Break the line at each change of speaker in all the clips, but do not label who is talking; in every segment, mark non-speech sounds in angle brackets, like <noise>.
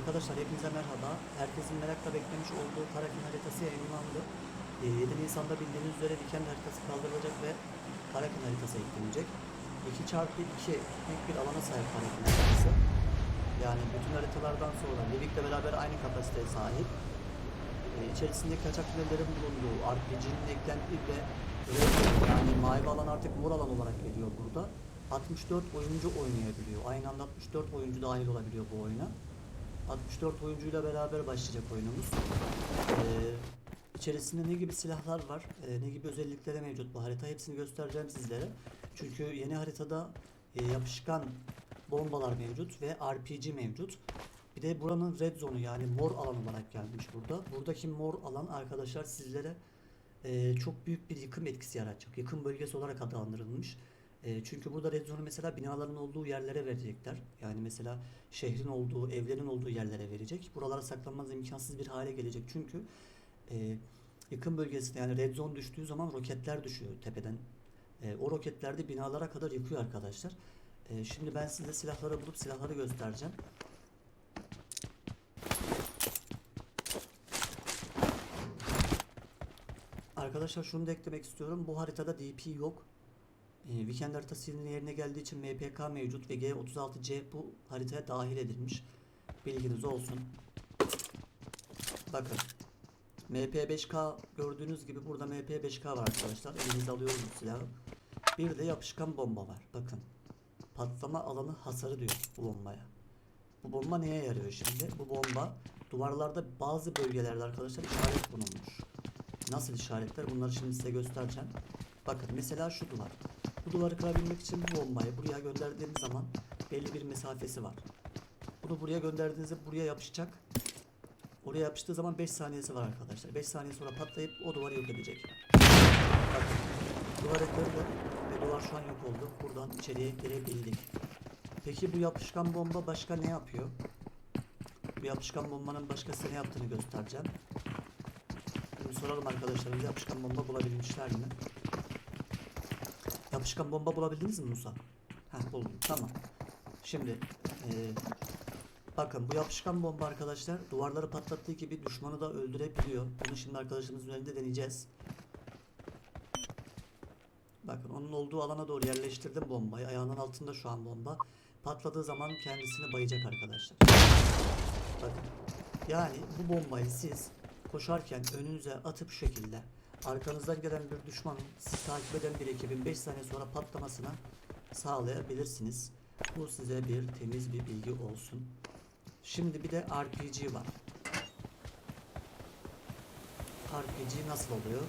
Arkadaşlar hepinize merhaba. Herkesin merakla beklemiş olduğu Karakin haritası yayınlandı. Ee, 7 Nisan'da bildiğiniz üzere Weekend haritası kaldırılacak ve Karakin haritası eklenecek. 2 çarpı 2 büyük bir alana sahip Karakin haritası. Yani bütün haritalardan sonra Livik'le beraber aynı kapasiteye sahip. Ee, içerisinde kaçak kulelerin bulunduğu, RPG'nin eklendiği ve yani mavi alan artık mor alan olarak geliyor burada. 64 oyuncu oynayabiliyor. Aynı anda 64 oyuncu dahil olabiliyor bu oyuna. 64 oyuncuyla beraber başlayacak oyunumuz. Ee, içerisinde ne gibi silahlar var, e, ne gibi özellikleri mevcut bu harita hepsini göstereceğim sizlere. Çünkü yeni haritada e, yapışkan bombalar mevcut ve RPG mevcut. Bir de buranın red zone'u yani mor alan olarak gelmiş burada. Buradaki mor alan arkadaşlar sizlere e, çok büyük bir yıkım etkisi yaratacak. Yıkım bölgesi olarak adlandırılmış. E, çünkü burada red zone'u mesela binaların olduğu yerlere verecekler. Yani mesela şehrin olduğu, evlerin olduğu yerlere verecek. Buralara saklanmanız imkansız bir hale gelecek. Çünkü e, yıkım bölgesinde yani red zone düştüğü zaman roketler düşüyor tepeden. E, o roketler de binalara kadar yıkıyor arkadaşlar. E, şimdi ben size silahları bulup silahları göstereceğim. Arkadaşlar şunu da eklemek istiyorum. Bu haritada DP yok. Ee, Weekend haritasının yerine geldiği için MPK mevcut ve G36C bu haritaya dahil edilmiş. Bilginiz olsun. Bakın. MP5K gördüğünüz gibi burada MP5K var arkadaşlar. Elinize alıyoruz bu silahı. Bir de yapışkan bomba var. Bakın. Patlama alanı hasarı diyor bu bombaya. Bu bomba neye yarıyor şimdi? Bu bomba duvarlarda bazı bölgelerde arkadaşlar işaret bulunmuş. Nasıl işaretler? Bunları şimdi size göstereceğim. Bakın mesela şu duvar. Bu duvarı kırabilmek için bu bombayı buraya gönderdiğimiz zaman belli bir mesafesi var. Bunu buraya gönderdiğinizde buraya yapışacak. Oraya yapıştığı zaman 5 saniyesi var arkadaşlar. 5 saniye sonra patlayıp o duvarı yok edecek. Bakın. Duvar kırıldı ve duvar şu an yok oldu. Buradan içeriye girebildik. Peki bu yapışkan bomba başka ne yapıyor? Bu yapışkan bombanın başkası ne yaptığını göstereceğim. Şimdi soralım arkadaşlarımıza yapışkan bomba bulabilmişler mi? Yapışkan bomba bulabildiniz mi Musa? Heh buldum tamam. Şimdi eee, bakın bu yapışkan bomba arkadaşlar duvarları patlattığı gibi düşmanı da öldürebiliyor. Bunu şimdi arkadaşımızın üzerinde deneyeceğiz. Bakın onun olduğu alana doğru yerleştirdim bombayı. Ayağının altında şu an bomba. Patladığı zaman kendisini bayacak arkadaşlar. Bakın. Yani bu bombayı siz koşarken önünüze atıp şu şekilde arkanızdan gelen bir düşmanın sizi takip eden bir ekibin 5 saniye sonra patlamasına sağlayabilirsiniz. Bu size bir temiz bir bilgi olsun. Şimdi bir de RPG var. RPG nasıl oluyor?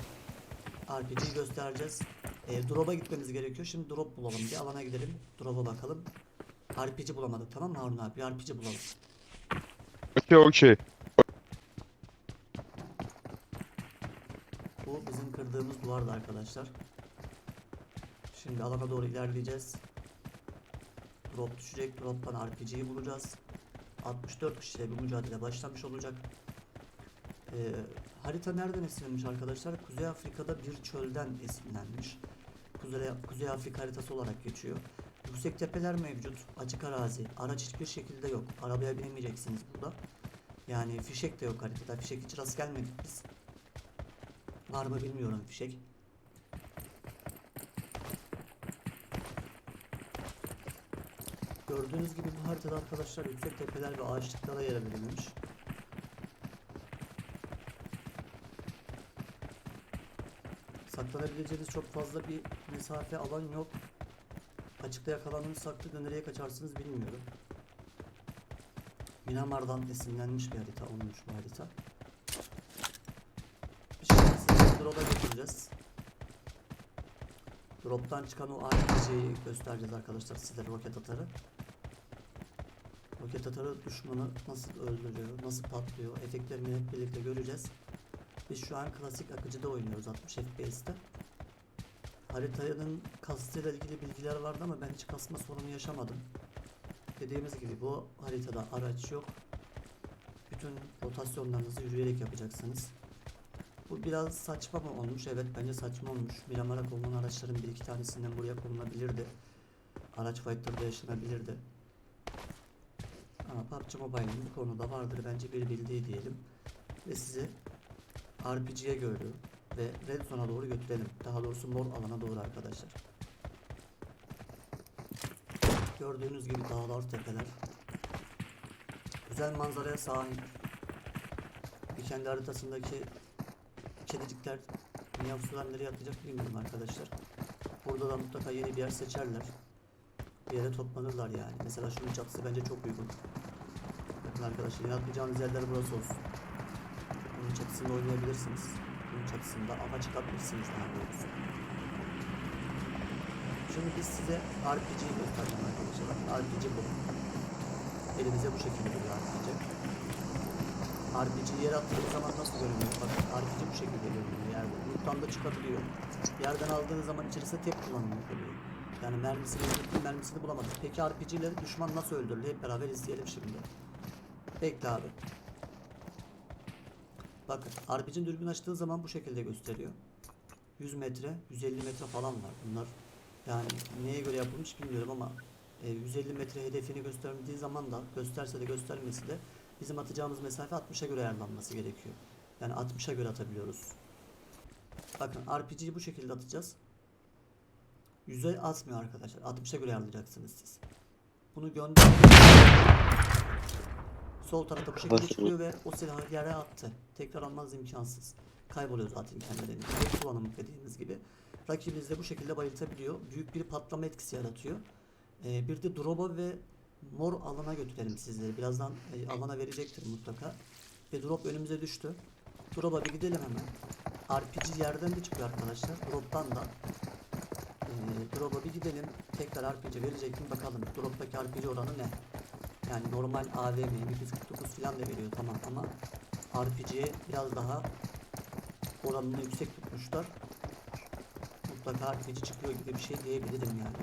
RPG'yi göstereceğiz. E, drop'a gitmemiz gerekiyor. Şimdi drop bulalım. Bir alana gidelim. Drop'a bakalım. RPG bulamadık tamam mı Harun abi? RPG bulalım.
Okey okey.
Bu bizim kırdığımız duvardı arkadaşlar. Şimdi alana doğru ilerleyeceğiz. Drop düşecek. Drop'tan RPG'yi bulacağız. 64 kişiyle bir mücadele başlamış olacak. Ee, harita nereden esinlenmiş arkadaşlar? Kuzey Afrika'da bir çölden esinlenmiş. Kuzey, Kuzey Afrika haritası olarak geçiyor. Yüksek tepeler mevcut. Açık arazi. Araç hiçbir şekilde yok. Arabaya binemeyeceksiniz burada. Yani fişek de yok haritada. Fişek hiç rast gelmedik biz. Var mı bilmiyorum fişek. Gördüğünüz gibi bu haritada arkadaşlar yüksek tepeler ve ağaçlıklara yer verilmiş. Saklanabileceğiniz çok fazla bir mesafe alan yok. Açıkta yakalandığınız takdirde nereye kaçarsınız bilmiyorum. Myanmar'dan esinlenmiş bir harita olmuş bu harita. Drop'a götüreceğiz. Drop'tan çıkan o RPG'yi göstereceğiz arkadaşlar size roket atarı. Roket atarı düşmanı nasıl öldürüyor, nasıl patlıyor, efektlerini hep birlikte göreceğiz. Biz şu an klasik akıcıda oynuyoruz 60 FPS'te. Haritanın kastıyla ilgili bilgiler vardı ama ben hiç kasma sorunu yaşamadım. Dediğimiz gibi bu haritada araç yok. Bütün rotasyonlarınızı yürüyerek yapacaksınız. Bu biraz saçma mı olmuş? Evet bence saçma olmuş. Miramara konulan araçların bir iki tanesinden buraya konulabilirdi. Araç fight'larda yaşanabilirdi. Ama PUBG Mobile'ın bu konuda vardır bence bir bildiği diyelim. Ve sizi RPG'ye gördü ve Red Zone'a doğru götürelim. Daha doğrusu mor alana doğru arkadaşlar. Gördüğünüz gibi dağlar, tepeler. Güzel manzaraya sahip. Bir kendi haritasındaki kedicikler miyavsular nereye atlayacak bilmiyorum arkadaşlar. Burada da mutlaka yeni bir yer seçerler. Bir yere toplanırlar yani. Mesela şunun çatısı bence çok uygun. Bakın arkadaşlar yine atlayacağınız yerler burası olsun. Bunun çatısında oynayabilirsiniz. Bunun çatısında ama çıkabilirsiniz daha doğrusu. Şimdi biz size RPG'yi göstereceğim arkadaşlar. RPG bu. Elimize bu şekilde bir RPG. RPG'yi yere attığınız zaman nasıl görünüyor? Bakın RPG bu şekilde görünüyor yerde. Loot'tan da çıkabiliyor. Yerden aldığınız zaman içerisinde tek kullanımlık oluyor. Yani mermisini, mermisini bulamadık. Peki RPG düşman nasıl öldürülür? Hep beraber izleyelim şimdi. Bekle abi. Bakın RPG'nin dürbün açtığı zaman bu şekilde gösteriyor. 100 metre, 150 metre falan var bunlar. Yani neye göre yapılmış bilmiyorum ama e, 150 metre hedefini gösterdiği zaman da gösterse de göstermesi de bizim atacağımız mesafe 60'a göre ayarlanması gerekiyor. Yani 60'a göre atabiliyoruz. Bakın RPG'yi bu şekilde atacağız. 100'e atmıyor arkadaşlar. 60'a göre ayarlayacaksınız siz. Bunu gönder. Sol tarafta bu şekilde çıkıyor ve o silahı yere attı. Tekrar almanız imkansız. Kayboluyor zaten kendilerinden. Tek kullanımlık dediğimiz gibi. Rakibiniz de bu şekilde bayıltabiliyor. Büyük bir patlama etkisi yaratıyor. Ee, bir de drop'a ve mor alana götürelim sizleri. Birazdan e, alana verecektir mutlaka. Ve drop önümüze düştü. Drop'a bir gidelim hemen. RPG yerden de çıkıyor arkadaşlar. Drop'tan da. Ee, drop'a bir gidelim. Tekrar RPG verecek mi bakalım. Drop'taki RPG oranı ne? Yani normal AVM 249 falan da veriyor tamam ama RPG'ye biraz daha oranını yüksek tutmuşlar. Mutlaka RPG çıkıyor gibi bir şey diyebilirim yani.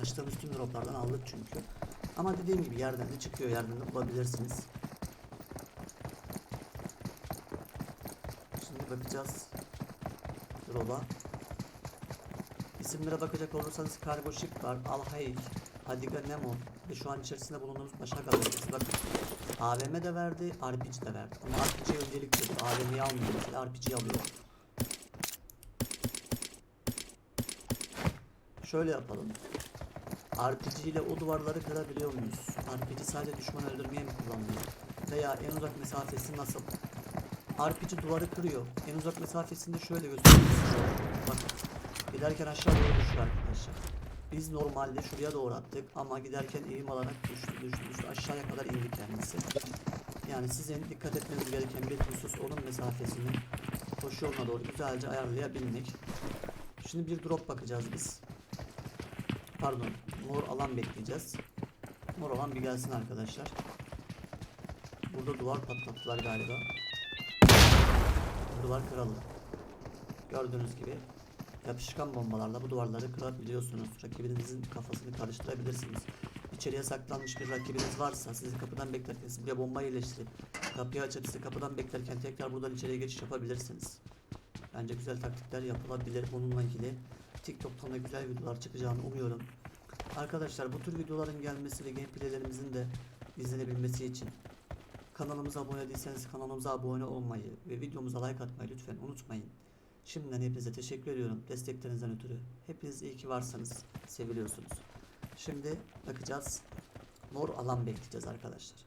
Açtığımız tüm droplardan aldık çünkü. Ama dediğim gibi yerden de çıkıyor yerden de bulabilirsiniz. Şimdi bakacağız. Drop'a. İsimlere bakacak olursanız Kargo Ship var, Alhaik, Adiga Nemo ve şu an içerisinde bulunduğumuz başka galerisi. Bakın AVM de verdi, RPG de verdi. Ama RPG öncelik veriyor. AVM'yi almıyor mesela RPG'yi alıyor. Şöyle yapalım. RPG ile o duvarları kırabiliyor muyuz? RPG sadece düşman öldürmeye mi kullanılıyor? Veya en uzak mesafesi nasıl? RPG duvarı kırıyor. En uzak mesafesinde şöyle göstereyim size. Bakın. Giderken aşağı doğru düşüyor arkadaşlar. Biz normalde şuraya doğru attık ama giderken eğim alarak düştü, düştü, düştü. Aşağıya kadar indi kendisi. Yani sizin dikkat etmeniz gereken bir husus onun mesafesini koşu yoluna doğru güzelce ayarlayabilmek. Şimdi bir drop bakacağız biz. Pardon, mor alan bekleyeceğiz. Mor alan bir gelsin arkadaşlar. Burada duvar patlattılar galiba. Duvar kırıldı. Gördüğünüz gibi yapışkan bombalarla bu duvarları kırabiliyorsunuz. Rakibinizin kafasını karıştırabilirsiniz. İçeriye saklanmış bir rakibiniz varsa sizi kapıdan beklerken buraya bomba yerleştirip kapıyı açıp sizi kapıdan beklerken tekrar buradan içeriye geçiş yapabilirsiniz. Bence güzel taktikler yapılabilir bununla ilgili. TikTok'tan da güzel videolar çıkacağını umuyorum. Arkadaşlar bu tür videoların gelmesi ve gameplaylerimizin de izlenebilmesi için kanalımıza abone değilseniz kanalımıza abone olmayı ve videomuza like atmayı lütfen unutmayın. Şimdiden hepinize teşekkür ediyorum desteklerinizden ötürü. Hepiniz iyi ki varsanız seviliyorsunuz. Şimdi bakacağız. Mor alan bekleyeceğiz arkadaşlar.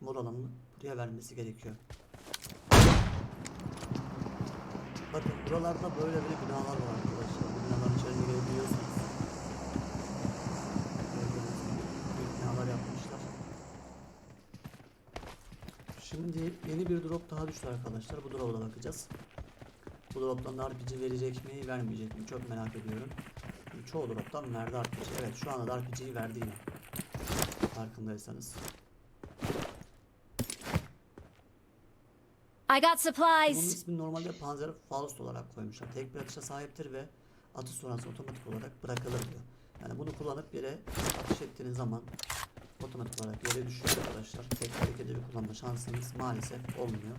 Mor alanını buraya vermesi gerekiyor. Bakın buralarda böyle böyle binalar var arkadaşlar. Binaların içerisine girebiliyorsunuz. Gördüğünüz gibi büyük binalar yapmışlar. Şimdi yeni bir drop daha düştü arkadaşlar. Bu drop'a bakacağız. Bu drop'tan RPG verecek mi, vermeyecek mi? Çok merak ediyorum. Çoğu drop'tan verdi RPG. Evet, şu anda da RPG'yi verdi yine. Farkındaysanız.
I got
Bunun
supplies.
ismini normalde Panzer Faust olarak koymuşlar. Tek bir atışa sahiptir ve atış sonrası otomatik olarak bırakılır diyor. Yani bunu kullanıp yere atış ettiğiniz zaman otomatik olarak yere düşüyor arkadaşlar. Tek hareketi bir kullanma şansınız maalesef olmuyor.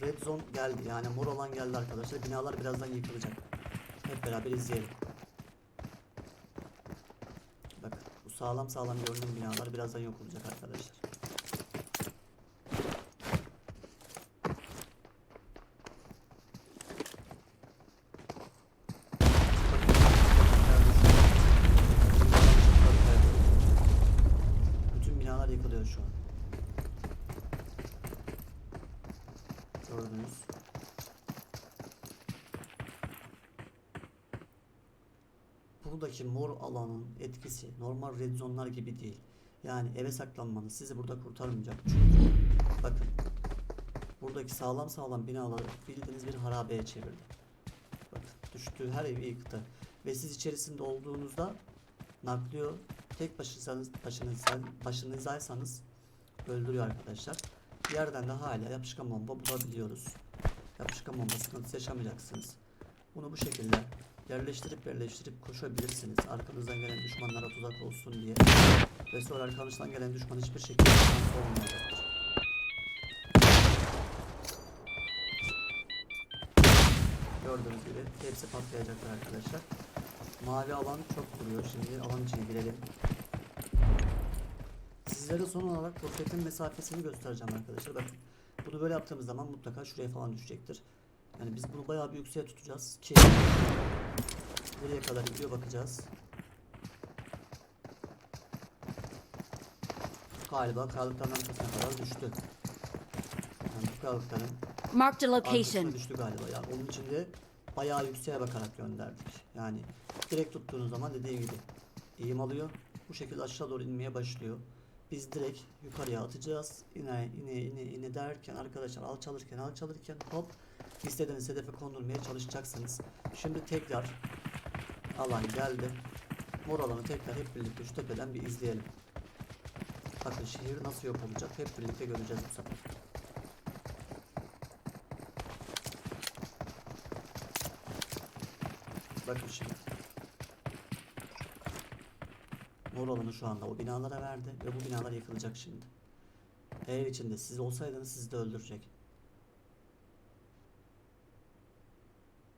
Red Zone geldi yani mor olan geldi arkadaşlar. Binalar birazdan yıkılacak. Hep beraber izleyelim. Bakın bu sağlam sağlam gördüğüm binalar birazdan yok olacak arkadaşlar. Bütün binalar yıkılıyor şu an. Gördünüz. Buradaki mor alanın etkisi normal red zone'lar gibi değil. Yani eve saklanmanız sizi burada kurtarmayacak. Çünkü bakın buradaki sağlam sağlam binaları bildiğiniz bir harabeye çevirdi. Bakın düştüğü her evi yıktı. Ve siz içerisinde olduğunuzda naklıyor tek başınızsanız başınızdan başınızdaysanız öldürüyor arkadaşlar. Yerden de hala yapışkan bomba bulabiliyoruz. Yapışkan bomba sıkıntısı yaşamayacaksınız. Bunu bu şekilde yerleştirip yerleştirip koşabilirsiniz. Arkanızdan gelen düşmanlara tuzak olsun diye. Ve sonra arkanızdan gelen düşman hiçbir şekilde olmayacaktır. Gördüğünüz gibi hepsi patlayacaklar arkadaşlar. Mavi alan çok duruyor. Şimdi alan içine girelim. Sizlere son olarak roketin mesafesini göstereceğim arkadaşlar. Bakın bunu böyle yaptığımız zaman mutlaka şuraya falan düşecektir. Yani biz bunu bayağı bir yükseğe tutacağız ki buraya kadar gidiyor bakacağız. Galiba kayalıkların arkasına kadar düştü. Yani bu kayalıkların
Marked a location.
düştü galiba. Yani onun için de bayağı yükseğe bakarak gönderdik. Yani direkt tuttuğunuz zaman dediğim gibi eğim alıyor. Bu şekilde aşağı doğru inmeye başlıyor. Biz direkt yukarıya atacağız. İne ine ine ine derken arkadaşlar alçalırken alçalırken hop istediğiniz hedefe kondurmaya çalışacaksınız. Şimdi tekrar alan geldi. Mor alanı tekrar hep birlikte şu tepeden bir izleyelim. Bakın şehir nasıl yok olacak hep birlikte göreceğiz bu sefer. Bakın şimdi. Alanı şu anda o binalara verdi ve bu binalar yıkılacak şimdi. Eğer içinde siz olsaydınız sizi de öldürecek.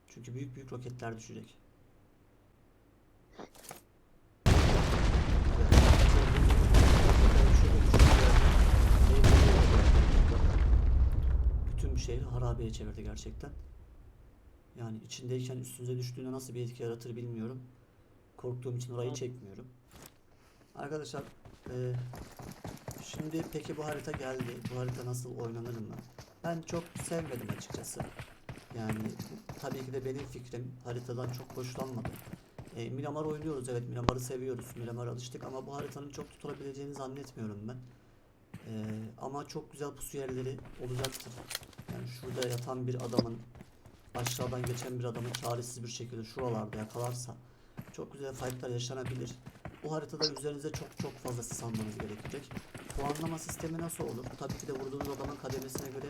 Çünkü büyük büyük roketler düşecek. Bütün bir şehri harabeye çevirdi gerçekten. Yani içindeyken üstünüze düştüğünde nasıl bir etki yaratır bilmiyorum. Korktuğum için orayı çekmiyorum. Arkadaşlar eee, şimdi peki bu harita geldi. Bu harita nasıl oynanır mı? Ben çok sevmedim açıkçası. Yani tabii ki de benim fikrim haritadan çok hoşlanmadım. E, Miramar oynuyoruz evet Miramar'ı seviyoruz. Miramar'a alıştık ama bu haritanın çok tutulabileceğini zannetmiyorum ben. E, ama çok güzel pusu yerleri olacaktır. Yani şurada yatan bir adamın aşağıdan geçen bir adamı çaresiz bir şekilde şuralarda yakalarsa çok güzel fightlar yaşanabilir. Bu haritada üzerinize çok çok fazla sis almanız gerekecek. Puanlama sistemi nasıl olur? Tabii ki de vurduğunuz adamın kademesine göre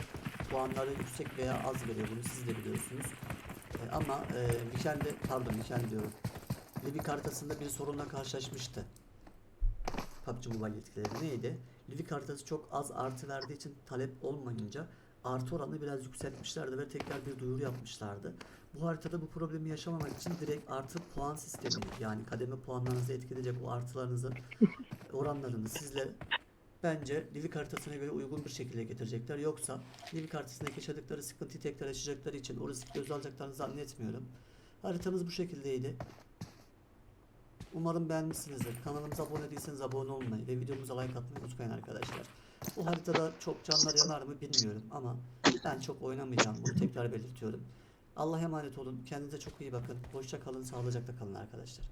puanları yüksek veya az veriyor. Bunu siz de biliyorsunuz. E, ama e, Mikel'de, pardon Mikel diyorum. Livik haritasında bir sorunla karşılaşmıştı. PUBG Mobile yetkileri neydi? Livik haritası çok az artı verdiği için talep olmayınca artı oranını biraz yükseltmişlerdi ve tekrar bir duyuru yapmışlardı. Bu haritada bu problemi yaşamamak için direkt artı puan sistemi yani kademe puanlarınızı etkileyecek o artılarınızın <laughs> oranlarını sizle bence Livik haritasına göre uygun bir şekilde getirecekler. Yoksa Livik haritasındaki yaşadıkları sıkıntıyı tekrar yaşayacakları için o riski göze alacaklarını zannetmiyorum. Haritamız bu şekildeydi. Umarım beğenmişsinizdir. Kanalımıza abone değilseniz abone olmayı ve videomuza like atmayı unutmayın arkadaşlar. Bu haritada çok canlar yanar mı bilmiyorum ama ben çok oynamayacağım. Bunu tekrar belirtiyorum. Allah'a emanet olun. Kendinize çok iyi bakın. Hoşça kalın, sağlıcakla kalın arkadaşlar.